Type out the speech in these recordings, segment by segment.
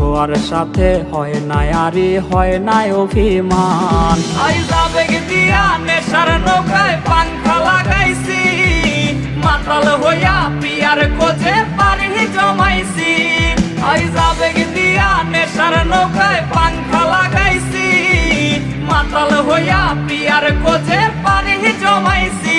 ধোয়ার সাথে হয় না আরে হয় না অভিমান। নেশার নৌকায় পাংখা লাগাইছি, মাতাল হইয়া পিয়ার কোজে পানি জমাইছি। আইজা বেগ দিয়া নেশার নৌকায় পাংখা লাগাইছি, মাতাল হইয়া পিয়ার কোজে পানি জমাইছি।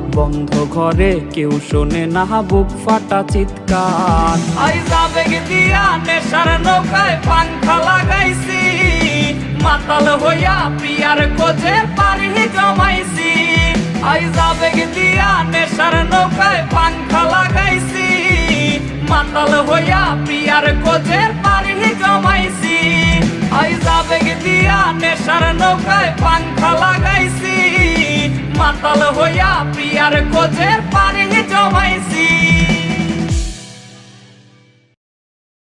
বন্ধ ঘরে কেউ শোনে না, বুক ফাটা চিৎকার। আইজা বেগ দিয়া নেশার নৌকায় পাংখা লাগাইছি। মাতাল হইয়া পিয়ার কোজে পানি জমাইছি। আইজা বেগ দিয়া নেশার নৌকায় পাংখা লাগাইছি। মাতাল হইয়া পিয়ার কোজে পানি জমাইছি। আইজা বেগ দিয়া নেশার নৌকায় পাংখা লাগাইছি। মাতাল হইয়া